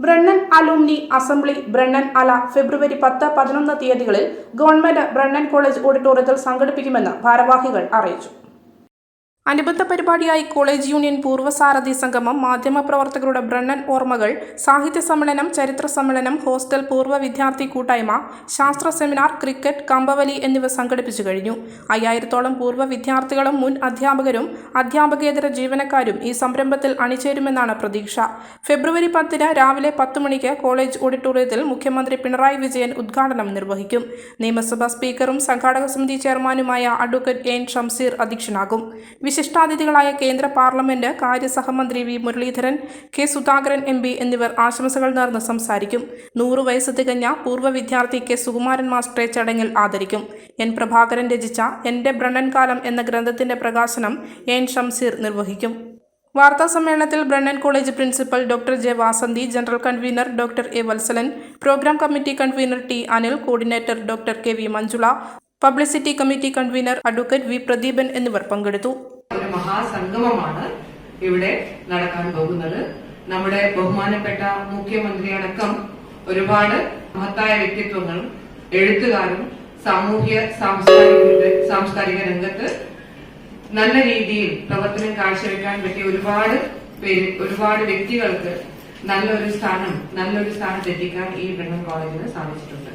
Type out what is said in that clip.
Brennen അലൂമിനി assembly Brennen അല ഫെബ്രുവരി പത്ത് പതിനൊന്ന് തീയതികളിൽ ഗവൺമെന്റ് ബ്രണ്ണൻ കോളേജ് ഓഡിറ്റോറിയത്തിൽ സംഘടിപ്പിക്കുമെന്ന് ഭാരവാഹികൾ അറിയിച്ചു. അനുബന്ധ പരിപാടിയായി കോളേജ് യൂണിയൻ പൂർവസാരഥി സംഗമം മാധ്യമപ്രവർത്തകരുടെ ബ്രണ്ണൻ ഓർമ്മകൾ സാഹിത്യ സമ്മേളനം ചരിത്ര സമ്മേളനം ഹോസ്റ്റൽ പൂർവ വിദ്യാർത്ഥി കൂട്ടായ്മ ശാസ്ത്ര സെമിനാർ ക്രിക്കറ്റ് കമ്പവലി എന്നിവ സംഘടിപ്പിച്ചു കഴിഞ്ഞു. അയ്യായിരത്തോളം പൂർവ വിദ്യാർത്ഥികളും മുൻ അധ്യാപകരും അധ്യാപകേതര ജീവനക്കാരും ഈ സംരംഭത്തിൽ അണിചേരുമെന്നാണ് പ്രതീക്ഷ. ഫെബ്രുവരി പത്തിന് രാവിലെ പത്ത് മണിക്ക് കോളേജ് ഓഡിറ്റോറിയത്തിൽ മുഖ്യമന്ത്രി പിണറായി വിജയൻ ഉദ്ഘാടനം നിർവഹിക്കും. നിയമസഭാ സ്പീക്കറും സംഘാടക സമിതി ചെയർമാനുമായ അഡ്വക്കേറ്റ് എൻ. ഷംസീർ അധ്യക്ഷനാകും. വിശിഷ്ടാതിഥികളായ കേന്ദ്ര parliament കാര്യസഹമന്ത്രി V. Muraleedharan K. Sudhakaran M. P. എന്നിവർ ആശംസകൾ നേർന്ന് സംസാരിക്കും. നൂറു വയസ്സ് തികഞ്ഞ പൂർവ വിദ്യാർത്ഥി കെ. സുകുമാരൻ മാസ്റ്ററെ ചടങ്ങിൽ ആദരിക്കും. എൻ. പ്രഭാകരൻ രചിച്ച എന്റെ ബ്രണ്ണൻകാലം എന്ന ഗ്രന്ഥത്തിന്റെ പ്രകാശനം എൻ. ഷംസീർ നിർവഹിക്കും. വാർത്താ സമ്മേളനത്തിൽ Brennan college principal doctor J. Vasanthi general convener doctor A. Vatsalan programme committee convener T. Anil coordinator doctor K. V. Manjula publicity committee convener advocate V. Pradeepan എന്നിവർ പങ്കെടുത്തു. മഹാസംഗമമാണ് ഇവിടെ നടക്കാൻ പോകുന്നത്. നമ്മുടെ ബഹുമാനപ്പെട്ട മുഖ്യമന്ത്രി അടക്കം ഒരുപാട് മഹത്തായ വ്യക്തിത്വങ്ങളും എഴുത്തുകാരും സാമൂഹ്യ സാംസ്കാരിക സാംസ്കാരിക രംഗത്ത് നല്ല രീതിയിൽ പ്രവർത്തനം കാഴ്ചവെക്കാൻ പറ്റിയ ഒരുപാട് പേര് ഒരുപാട് വ്യക്തികൾക്ക് നല്ലൊരു സ്ഥാനം നല്ലൊരു സ്ഥാനത്ത് എത്തിക്കാൻ ഈ ബ്രണ്ണൻ കോളേജിന് സാധിച്ചിട്ടുണ്ട്.